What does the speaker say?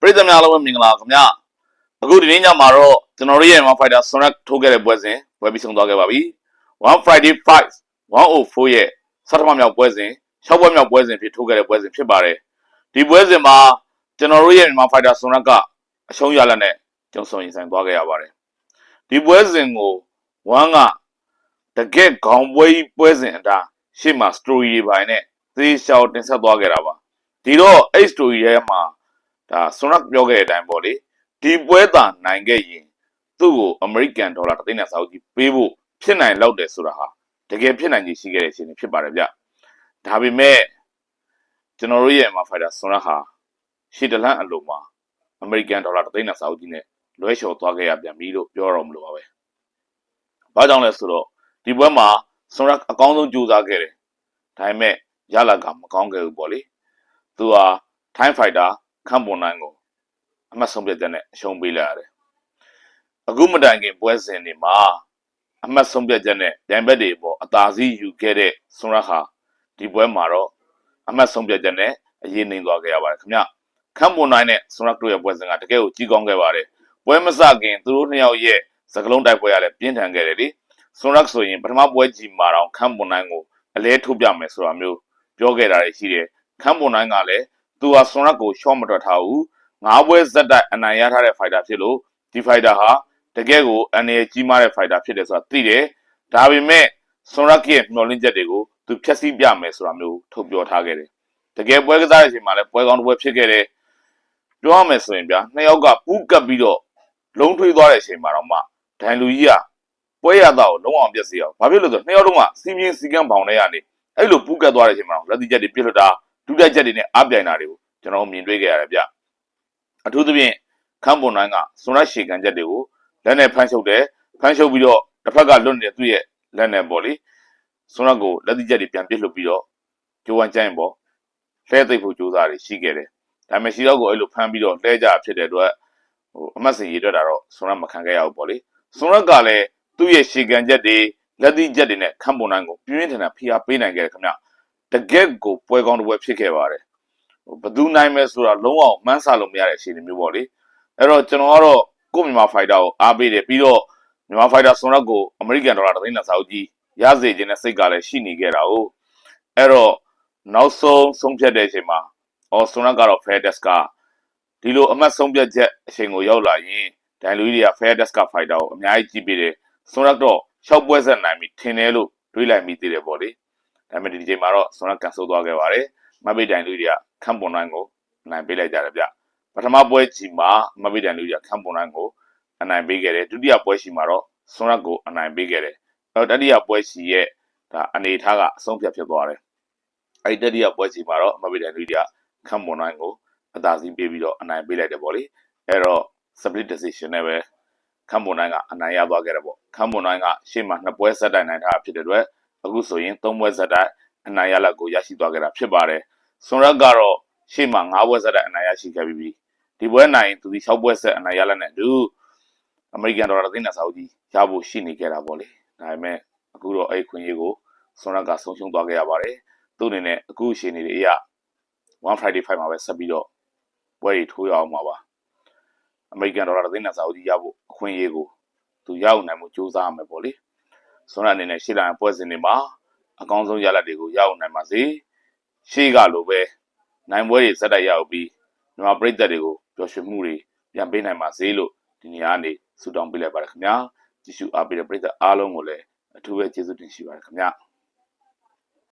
ပရိသတ်များအားလုံးပဲမင်္ဂလာခင်ဗျအခုဒီနေ့ညမှာတော့ကျွန်တော်တို့ရဲ့ One Fighter Sonet ထိုးခဲ့တဲ့ပွဲစဉ်ပွဲပြီးဆုံးသွားခဲ့ပါပြီ One Friday Fight 104ရဲ့ဆဋ္ဌမမြောက်ပွဲစဉ်၆ပွဲမြောက်ပွဲစဉ်ဖြစ်ထိုးခဲ့တဲ့ပွဲစဉ်ဖြစ်ပါတယ်ဒီပွဲစဉ်မှာကျွန်တော်တို့ရဲ့ One Fighter Sonet ကအရှုံးရလက်နဲ့ကျုံဆုံရင်ဆိုင်သွားခဲ့ရပါတယ်ဒီပွဲစဉ်ကိုဝမ်းကတကက်ခေါင်းပွဲကြီးပွဲစဉ်အတားရှေ့မှာ story တွေပိုင်းနဲ့သေချာတင်ဆက်သွားခဲ့တာပါဒီတော့အဲ့ story ရဲ့မှာ ဒါဆွန်ရက်ပြောခဲ့တဲ့အတိုင်းပေါ့လေဒီပွဲသာနိုင်ခဲ့ရင်သူ့ကိုအမေရိကန်ဒေါ်လာတစ်သိန်းနဲ့စာအုပ်ကြီးပေးဖို့ဖြစ်နိုင်လောက်တယ်ဆိုတာဟာတကယ်ဖြစ်နိုင်ကြီးရှိခဲ့တဲ့အချိန်ဖြစ်ပါတယ်ဗျဒါပေမဲ့ကျွန်တော်တို့ရဲ့မှာဖိုင်တာဆွန်ရက်ဟာရှီတလန့်အလုံးမှာအမေရိကန်ဒေါ်လာတစ်သိန်းနဲ့စာအုပ်ကြီးနဲ့လွှဲချော်သွားခဲ့ရပြန်ပြီလို့ပြောတော့မလို့ပါပဲဘာကြောင့်လဲဆိုတော့ဒီပွဲမှာဆွန်ရက်အကောင်းဆုံးကြိုးစားခဲ့တယ်ဒါပေမဲ့ရလာကမကောင်းခဲ့ဘူးပေါ့လေသူဟာ Time Fighter ခန့်ပွန်နိုင်ကိုအမှတ်ဆုံးဖြတ်ချက်နဲ့အရှုံးပေးလိုက်ရတယ်။အခုမတိုင်ခင်ပွဲစဉ်တွေမှာအမှတ်ဆုံးဖြတ်ချက်နဲ့ပြိုင်ဘက်တွေပေါ်အသာစီးယူခဲ့တဲ့ဆွန်ရဟာဒီပွဲမှာတော့အမှတ်ဆုံးဖြတ်ချက်နဲ့အရေးနိုင်သွားခဲ့ရပါတယ်ခင်ဗျ။ခန့်ပွန်နိုင်နဲ့ဆွန်ရတို့ရဲ့ပွဲစဉ်ကတကယ်ကိုကြီးကောင်းခဲ့ပါတယ်။ပွဲမစခင်သူတို့နှစ်ယောက်ရဲ့စကလုံးတိုက်ပွဲရလည်းပြင်းထန်ခဲ့တယ်လေ။ဆွန်ရဆိုရင်ပထမပွဲကြီးမှာတော့ခန့်ပွန်နိုင်ကိုအလဲထုတ်ပြမယ်ဆိုတာမျိုးပြောခဲ့တာရှိတယ်။ခန့်ပွန်နိုင်ကလည်း သူဟာဆွန်ရက်ကိုရှော့မတွက်ထားဘူးငါးပွဲဇက်တိုက်အနိုင်ရထားတဲ့ဖိုက်တာဖြစ်လို့ဒီဖိုက်တာဟာတကယ်ကိုအနေနဲ့ကြီးမားတဲ့ဖိုက်တာဖြစ်တယ်ဆိုတာသိတယ်ဒါပေမဲ့ဆွန်ရက်ရဲ့မျှော်လင့်ချက်တွေကိုသူဖျက်ဆီးပြမယ်ဆိုတာမျိုးထုတ်ပြောထားခဲ့တယ်တကယ်ပွဲကစားတဲ့အချိန်မှာလည်းပွဲကောင်းတစ်ပွဲဖြစ်ခဲ့တယ်ပြောရမယ်ဆိုရင်ဗျာနှစ်ယောက်ကပူးကပ်ပြီးတော့လုံးထွေးသွားတဲ့အချိန်မှာတော့မှဒိုင်လူကြီးကပွဲရတာကိုလုံးအောင်ပြည့်စည်အောင်ဘာဖြစ်လို့လဲဆိုတော့နှစ်ယောက်လုံးကစီမင်းစီကံပေါင်ထဲကနေအဲ့လိုပူးကပ်သွားတဲ့အချိန်မှာလက်တိချက်တွေပြစ်လွတ်တာ ဒုတက်ချက်တွေနဲ့အားပြိုင်တာတွေကိုကျွန်တော်မြင်တွေ့ခဲ့ရတယ်ဗျအထူးသဖြင့်ခန်းပွန်တိုင်းကစွန်ရက်ရှေကန်ချက်တွေကိုလက်နဲ့ဖမ်းချုပ်တယ်ဖမ်းချုပ်ပြီးတော့တစ်ဖက်ကလွတ်နေတဲ့သူ့ရဲ့လက်နဲ့ပေါ့လေစွန်ရက်ကိုလက်တိချက်တွေပြန်ပစ်လွတ်ပြီးတော့ကြိုးဝမ်းကျိုင်းပေါ့လှဲသိပ်ဖို့ကြိုးစားတွေရှိခဲ့တယ်ဒါပေမဲ့ရှိတော့ကိုအဲ့လိုဖမ်းပြီးတော့လှဲကြဖြစ်တဲ့အတွက်ဟိုအမတ်စင်ရေးတွက်တာတော့စွန်ရက်မခံခဲ့ရဘူးပေါ့လေစွန်ရက်ကလည်းသူ့ရဲ့ရှေကန်ချက်တွေလက်တိချက်တွေနဲ့ခန်းပွန်တိုင်းကိုပြင်းပြင်းထန်ထန်ဖိအားပေးနိုင်ခဲ့တယ်ခင်ဗျ တကက်ကိုပွဲကောင်းတစ်ပွဲဖြစ်ခဲ့ပါတယ်ဘယ်သူနိုင်မယ်ဆိုတာလုံးဝမှန်းဆလို့မရတဲ့အခြေအနေမျိုးပေါ့လေအဲ့တော့ကျွန်တော်ကတော့ကိုမြန်မာဖိုက်တာကိုအားပေးတယ်ပြီးတော့မြန်မာဖိုက်တာဆွန်ရက်ကိုအမေရိကန်ဒေါ်လာတစ်သိန်းနဲ့စာအုပ်ကြီးရစေခြင်းနဲ့စိတ်ကလည်းရှိနေခဲ့တာ哦အဲ့တော့နောက်ဆုံးဆုံးဖြတ်တဲ့အချိန်မှာအော်ဆွန်ရက်ကတော့ fair desk ကဒီလိုအမှတ်ဆုံးဖြတ်ချက်အချိန်ကိုရောက်လာရင်ဒိုင်လူကြီးတွေက fair desk က fighter ကိုအများကြီးကြည့်ပေးတယ်ဆွန်ရက်တော့6ပွဲဆက်နိုင်ပြီထင်တယ်လို့တွေးလိုက်မိသေးတယ်ပေါ့လေ ဒါပေမဲ့ဒီချိန်မှာတော့ဆွန်ရက်ကန်ဆိုးသွားခဲ့ပါတယ်မပိတ်တိုင်လူတွေကခန့်ပွန်နိုင်ကိုအနိုင်ပေးလိုက်ကြတယ်ဗျပထမပွဲကြီးမှာမပိတ်တိုင်လူတွေကခန့်ပွန်နိုင်ကိုအနိုင်ပေးခဲ့တယ်ဒုတိယပွဲရှိမှာတော့ဆွန်ရက်ကိုအနိုင်ပေးခဲ့တယ်အဲတတိယပွဲရှိရဲ့ဒါအနေထားကအဆုံးဖြတ်ဖြစ်သွားတယ်အဲဒီတတိယပွဲကြီးမှာတော့မပိတ်တိုင်လူတွေကခန့်ပွန်နိုင်ကိုအသာစီးပေးပြီးတော့အနိုင်ပေးလိုက်တယ်ပေါ့လေအဲ့တော့ split decision နဲ့ပဲခမ်ပွန်နိုင်ကအနိုင်ရသွားခဲ့တယ်ပေါ့ခမ်ပွန်နိုင်ကရှေ့မှာနှစ်ပွဲဆက်တိုင်နိုင်ထားဖြစ်တဲ့အတွက် အခုဆိုရင်သုံးပွဲဆက်တိုင်အနိုင်ရလက်ကိုရရှိသွားခဲ့တာဖြစ်ပါတယ်ဆွန်ရက်ကတော့ရှေ့မှာ၅ပွဲဆက်တဲ့အနိုင်ရရှိခဲ့ပြီးပြီဒီပွဲနိုင်သူဒီ၆ပွဲဆက်အနိုင်ရလက်နဲ့တူအမေရိကန်ဒေါ်လာသိန်းနဲ့စာအုပ်ကြီးရဖို့ရှိနေခဲ့တာပေါ့လေဒါပေမဲ့အခုတော့အဲ့ခွင့်ရေးကိုဆွန်ရက်ကဆုံးရှုံးသွားခဲ့ရပါတယ်သူ့အနေနဲ့အခုရှင်နေတဲ့အရာ1 Friday 5မှာပဲဆက်ပြီးတော့ပွဲတွေထိုးရအောင်ပါပါအမေရိကန်ဒေါ်လာသိန်းနဲ့စာအုပ်ကြီးရဖို့အခွင့်အရေးကိုသူရအောင်နိုင်မှုစူးစမ်းရမယ်ပေါ့လေ ဆွန်ရက်အနေနဲ့ရှေ့လာပွဲစဉ်တွေမှာအကောင်းဆုံးရလဒ်တွေကိုရအောင်နိုင်ပါစေရှေ့ကလိုပဲနိုင်ပွဲတွေဇက်တိုက်ရအောင်ပြီးမြန်မာပြည်သက်တွေကိုပျော်ရွှင်မှုတွေပြန်ပေးနိုင်ပါစေလို့ဒီနေရာကနေဆုတောင်းပေးလိုက်ပါတယ်ခင်ဗျာကြည့်ရှုအားပေးတဲ့ပြည်သက်အားလုံးကိုလည်းအထူးပဲကျေးဇူးတင်ရှိပါတယ်ခင်ဗျာ